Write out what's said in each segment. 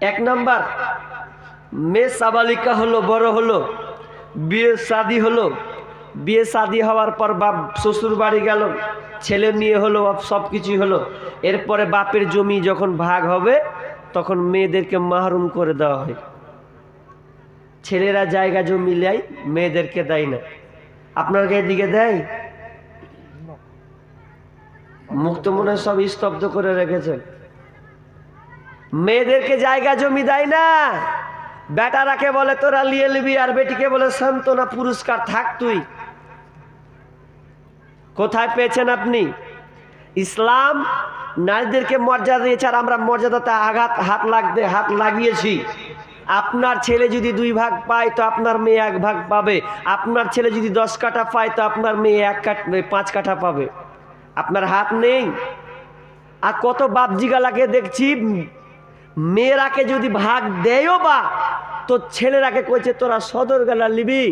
এক নাম্বার, মেয়ে সাবালিকা হলো, বড় হলো, বিয়ে শাদি হলো। বিয়ে শাদি হওয়ার পর বাপ শ্বশুর বাড়ি গেল, ছেলে মেয়ে হলো সব কিছুই হলো। এরপরে বাপের জমি যখন ভাগ হবে, তখন মেয়েদেরকে মাহরুম করে দেওয়া হয়। ছেলেরা জায়গা জমি নেয় মেয়েদেরকে দেয় না। আপনার এদিকে দেয়? মুক্ত মনে সব স্তব্ধ করে রেখেছেন মেয়েদেরকে জায়গা জমি দেয় না। বেটারাকে বলে, তোরা লিয়ে নিবি আর বেটিকে বলে সান্ত্বনা পুরস্কার থাক তুই। কোথায় পেয়েছেন আপনি? ইসলাম, নারীদেরকে মর্যাদা দিয়েছে আর আমরা মর্যাদাতে আঘাত, হাত লাগতে, হাত লাগিয়েছি। আপনার ছেলে যদি দুই ভাগ পায়, তো আপনার মেয়ে এক ভাগ পাবে। আপনার ছেলে যদি দশ কাঠা পায়, তো আপনার মেয়ে এক কাঠ, পাঁচ কাঠা পাবে। আপনার হাত নেই। আর কত বাপজিগালাকে দেখছি মেয়েরাকে যদি ভাগ দেয়ও বা, তো ছেলেরাকে কইছে, তোরা সদর গেলা নিবি,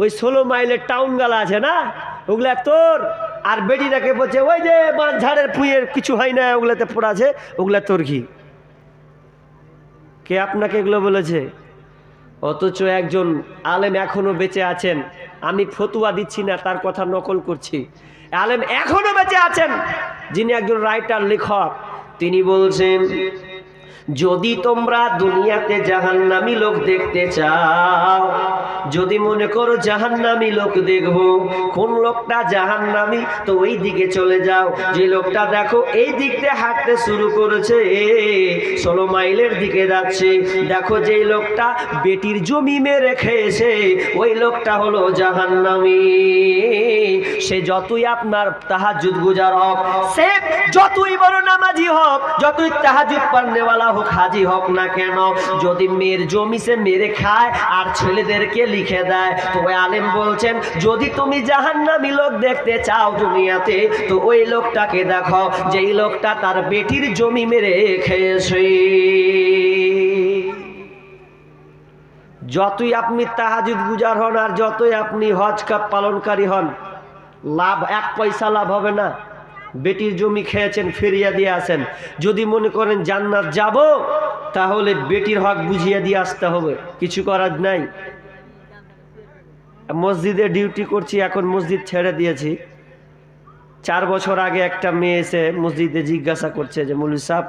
ওই ষোলো মাইলের টাউন গালা আছে না? ওগুলা তোর। আর বেটিটাকে বলছে, ওই যে বাঁশ ঝাড়ের কিছু হয় না, ওগুলাতে পড়া আছে, ওগুলা তোর কি? কে আপনাকে এগুলো বলেছে? অথচ একজন আলেম এখনও বেঁচে আছেন, আমি ফতুয়া দিচ্ছি না, তার কথা নকল করছি। আলেম এখনও বেঁচে আছেন, যিনি একজন রাইটার লেখক, তিনি বলছেন যদি তোমরা দুনিয়াতে জাহান্নামী লোক দেখতে চাও, যদি মনে করো জাহান্নামী লোক দেখব, কোন লোকটা জাহান্নামী, তো ওই দিকে চলে যাও। যে লোকটা দেখো, এই দিক দিয়ে হাঁটতে শুরু করেছে, ষোলো মাইলের দিকে যাচ্ছে। দেখো যে লোকটা বেটির জমি মেরে খেয়েছে ওই লোকটা হলো জাহান্নামী। সে যতই আপনার তাহাজুদ গুজার হোক, সে যতই বড় নামাজি হোক, যতই তাহাজুদ পারনেওয়ালা হোক হাজি হোক না কেন, যদি মেয়ের জমি সে মেরে খায় আর ছেলেদেরকে লিখে দেয়, তো ওই আলেম বলছেন, যদি তুমি জাহান্নামী লোক দেখতে চাও দুনিয়াতে, তো ওই লোকটাকে দেখো, যেই লোকটা তার বেটির জমি মেরে খেয়েছে। যতই আপনি তাহাজুদ গুজার হন আর যতই আপনি হজ কাপ পালনকারী হন, লাভ, এক পয়সা লাভ হবে না। বেটির জমি খেয়েছেন, ফিরিয়ে দিয়ে আসেন। যদি মনে করেন জান্নাত যাব, তাহলে বেটির হক বুঝিয়ে দিয়ে আসতে হবে। কিছু করার নাই। মসজিদে ডিউটি করছি, এখন মসজিদ ছেড়ে দিয়েছি। চার বছর আগে একটা মেয়ে এসে মসজিদে জিজ্ঞাসা করছে যে মৌলী সাহ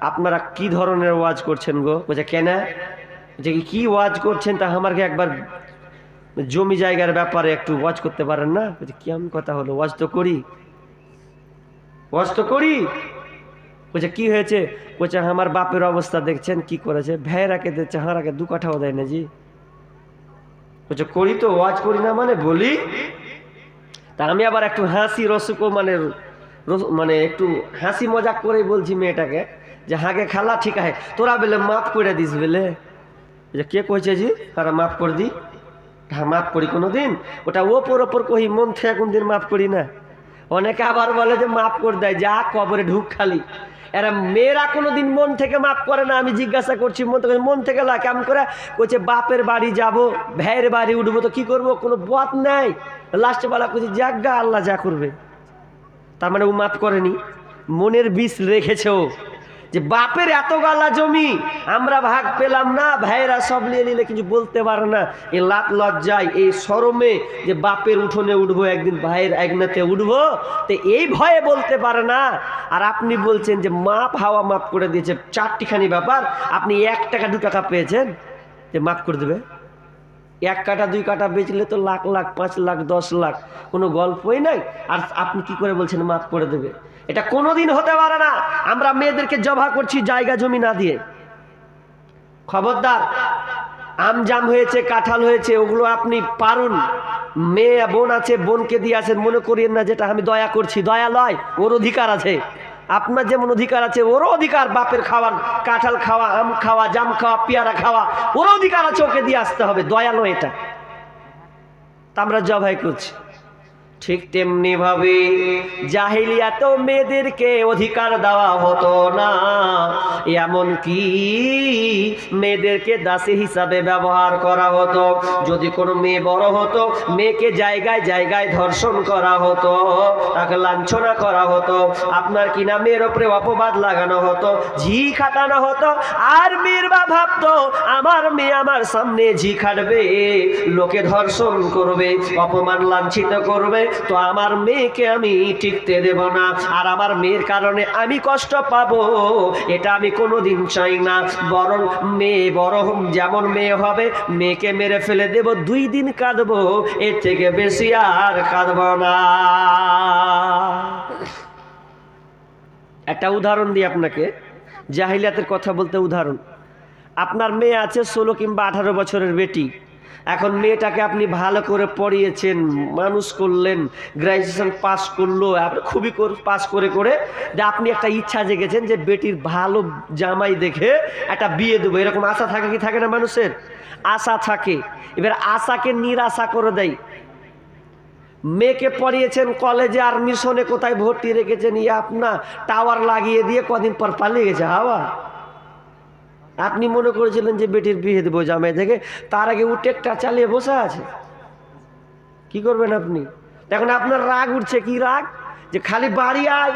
আপনারা কি ধরনের ওয়াজ করছেন গো? বলছে, কেন? যে কি ওয়াজ করছেন? তা আমাকে একবার জমি জায়গার ব্যাপারে একটু ওয়াজ করতে পারেন না? বলছে কেমন কথা হলো? ওয়াজ তো করি। ওয়াজ তো করি? বলছে, কি হয়েছে? বলছে, আমার বাপের অবস্থা দেখছেন, কি করেছে? ভেড়াকে দিচ্ছে হাঁড়াকে দু কাঠাও দেয় না জি। বলছে, করি তো, ওয়াজ করি না মানে বলি? তা আমি আবার একটু হাসি রসুক মানে মানে একটু হাসি মজাক করে বলছি মেয়েটাকে যে হাঁকে খালা, ঠিক আছে, তোরা বেলে মাফ করে দিস বেলে। যে কে কইছে জি? তারা মাফ করে দি। হ্যাঁ মাফ করি কোনো দিন ওটা ওপর ওপর কহি, মন থেকে কোন দিন মাফ করি না। অনেকে আবার বলে যে মাফ করে দেয়, যা কবরে ঢুক খালি। এরা মেয়েরা কোনো দিন মন থেকে মাফ করে না, আমি জিজ্ঞাসা করছি, মন থেকে মন থেকে লা কেমন করে কইছে, বাপের বাড়ি যাব, ভাইয়ের বাড়ি উঠবো, তো কি করব? কোনো পথ নাই। লাস্টে বেলা কইছে, যাক গা, আল্লাহ যা করবে। তার মানে ও মাফ করেনি। মনের বিষ রেখেছে ও। যে বাপের এত গালা জমি, আমরা ভাগ পেলাম না, ভাইয়েরা সব নিয়ে নিলে কিছু বলতে পারে না। এই লাত লজ্জায়, এই শরমে যে বাপের উঠোনে উঠবো, একদিন ভাইয়ের একনাতে উঠবো, তো এই ভয়ে বলতে পারে না। আর আপনি বলছেন যে মাপ, হাওয়া মাপ করে দিয়েছে, চারটিখানি ব্যাপার, আপনি এক টাকা, দু টাকা পেয়েছেন যে মাফ করে দেবে। এক কাটা দুই কাটা বেচলে তো লাখ লাখ, পাঁচ লাখ, দশ লাখ, কোনো গল্পই নাই। আর আপনি কি করে বলছেন মাফ করে দেবে? এটা কোনোদিন হতে পারে না। আমরা মেয়েদেরকে জবা করছি জায়গা জমি না দিয়ে। খবরদার, আম জাম হয়েছে, কাঁঠাল হয়েছে, ওগুলো আপনি পারুন। মেয়ে, বোন আছে, বোনকে দিয়ে আছেন, মনে করিয়েন না যেটা আমি দয়া করছি। দয়া লয়, ওর অধিকার আছে। আপনার যেমন অধিকার আছে, ওরও অধিকার। বাপের খাওয়ার কাঁঠাল খাওয়া, আম খাওয়া, জাম খাওয়া, পেয়ারা খাওয়া, ওরও অধিকার আছে, ওকে দিয়ে আসতে হবে। দয়া নয় এটা। তা আমরা জবাই করছি। ঠিক তেমনি ভাবে জাহিলিয়াতেও মেয়েদেরকে অধিকার দেওয়া হতো না। এমন কি মেয়েদেরকে দাসী হিসাবে ব্যবহার করা হতো? যদি কোনো মেয়ে বড় হতো, মেয়েকে জায়গায় জায়গায় ধর্ষণ করা হতো, তাকে লাঞ্ছনা করা হতো, আপনার কি না মেয়ের ওপরে অপবাদ লাগানো হতো, ঝি খাটানো হতো? আর মেয়ের বা ভাবতো, আমার মেয়ে আমার সামনে ঝি খাটবে, লোকে ধর্ষণ করবে, অপমান লাঞ্ছিত করবে। তো আমার মেয়েকে আমি টিকতে দেব না, আর আমার মেয়ের কারণে আমি কষ্ট পাবো, এটা আমি কোনোদিন চাই না। বরং মেয়ে বড় যেমন মেয়ে হবে, মেয়েকে মেরে ফেলে দেব, দুই দিন কাঁদবো, এর থেকে বেশি আর কাঁদব না। একটা উদাহরণ দিই আপনাকে, জাহিলিয়াতের কথা বলতে উদাহরণ। আপনার মেয়ে আছে ষোলো কিংবা আঠারো বছরের বেটি। এখন মেয়েটাকে আপনি ভালো করে পড়িয়েছেন, মানুষ করলেন গ্র্যাজুয়েশন পাস করল, আপনি খুবই পাস করে করে, যে আপনি একটা ইচ্ছা জেগেছেন যে বেটির ভালো জামাই দেখে একটা বিয়ে দেবো। এরকম আশা থাকে কি থাকে না মানুষের? আশা থাকে। এবার আশাকে নিরাশা করে দেয়। মেয়েকে পড়িয়েছেন কলেজে আর মিশনে কোথায় ভর্তি রেখেছেন? ইয়ে আপনার টাওয়ার লাগিয়ে দিয়ে কদিন পর পালিয়ে গেছে, হাওয়া। আপনি মনে করেছিলেন যে বেটির বিয়ে দেবো জামাই থেকে, তার আগে উটেকটা চালিয়ে বসে আছে? কি করবেন আপনি? এখন আপনার রাগ উঠছে, কি রাগ? যে খালি বাড়ি আয়,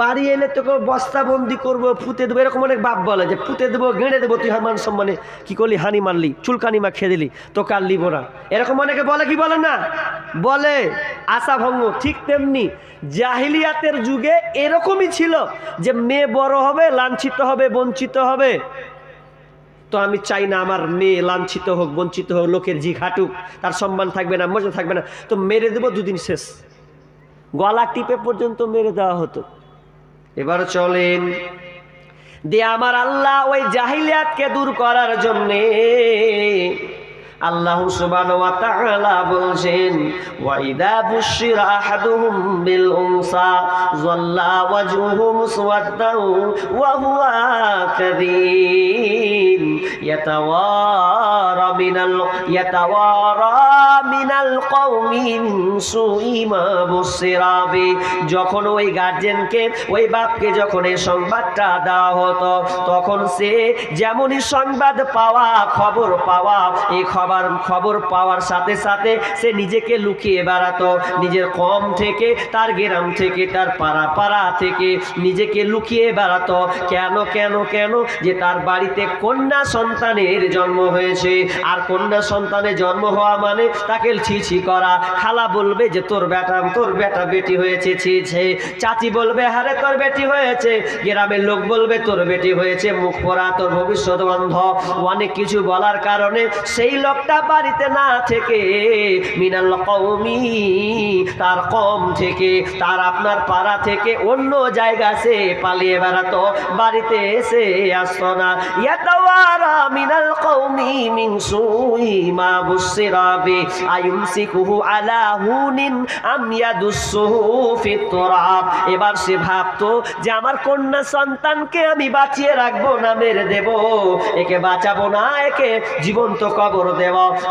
বাড়ি এলে তোকে বস্তাবন্দি করব ফুতে দেবো, এরকম অনেক বাপ বলে যে ফুতে দেবো, গেঁড়ে দেবো, তুই মান সম্মানে কি করলি, হানি মারলি, চুলকানি মা খেয়ে দিলি, তোকে আর লিবো না। এরকম অনেকে বলে, কি বলে না? বলে, আশা ভঙ্গ, ঠিক তেমনি জাহিলিয়াতের যুগে এরকমই ছিল যে মেয়ে বড় হবে, লাঞ্ছিত হবে, বঞ্চিত হবে। তো আমি চাই না আমার মেয়ে লাঞ্ছিত হোক, বঞ্চিত হোক, লোকের জি ঘাটুক তার সম্মান থাকবে না, মজা থাকবে না। তো মেরে দেবো দুদিন শেষ। গলা টিপে পর্যন্ত মেরে দেওয়া হতো। এবার চলেন। দিয়ে আমার আল্লাহ ওই জাহিলিয়াতকে দূর করার জন্যে। আল্লাহ সুবহানাহু ওয়া তাআলা বলছেন, ওয়া ইদা বুশিরা আহাদুহুম বিল উনসা, যাল্লা ওয়াজহুহু মুসওয়াদ্দান ওয়া হুয়া কাযীম, ইয়াতাওয়ারা মিনাল ইয়াতাওয়ারা মিনাল কওমি সুই মা বুশিরা বি যখন ওই গার্জেনকে, ওই বাপকে যখন এই সংবাদটা দেওয়া হতো, তখন সে যেমনই সংবাদ পাওয়া, খবর পাওয়া, এই খবর খবর পাওয়ার সাথে সাথে সে নিজেকে লুকিয়ে বেড়াতো। নিজের কম থেকে, তার গ্রাম থেকে, তার পাড়া পাড়া থেকে নিজেকে লুকিয়ে বেড়াতো। কেন কেন কেন? যে তার বাড়িতে কন্যা সন্তানের জন্ম হয়েছে। আর কন্যা সন্তানের জন্ম হওয়া মানে তাকে ছি ছি করা। খালা বলবে যে, তোর বেটা তোর বেটা বেটি হয়েছে, ছি, ছে। চাচি বলবে হারে তোর বেটি হয়েছে। গ্রামের লোক বলবে, তোর বেটি হয়েছে, মুখ পরা তোর ভবিষ্যৎ বন্ধ অনেক কিছু বলার কারণে সেই লোকটা বাড়িতে না থেকে, মিনাল কৌমি তার কম থেকে, তার আপনার পাড়া থেকে অন্য জায়গা সে পালিয়ে বেড়াতো, বাড়িতে এসে আসতো না। মিনাল মিন আলা হুনিন আম ইয়াদুসসুহু ফিত তুরাব এবার সে ভাবতো যে আমার কন্যা সন্তানকে আমি বাঁচিয়ে রাখব না, মেরে দেব। একে বাঁচাবো না, একে জীবন্ত কবর দেব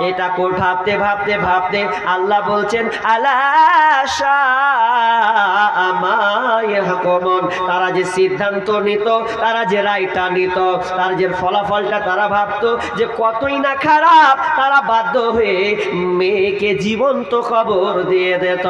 এটা কোর ভাবতে ভাবতে ভাবতে আল্লাহ বলছেন হকমন। তারা যে সিদ্ধান্ত নিত, তারা যে রায়টা নিত, তার যে ফলাফলটা তারা ভাবতো যে কতই না খারাপ, তারা বাধ্য হয়ে মেয়েকে জীবন্ত খবর দিয়ে দিত।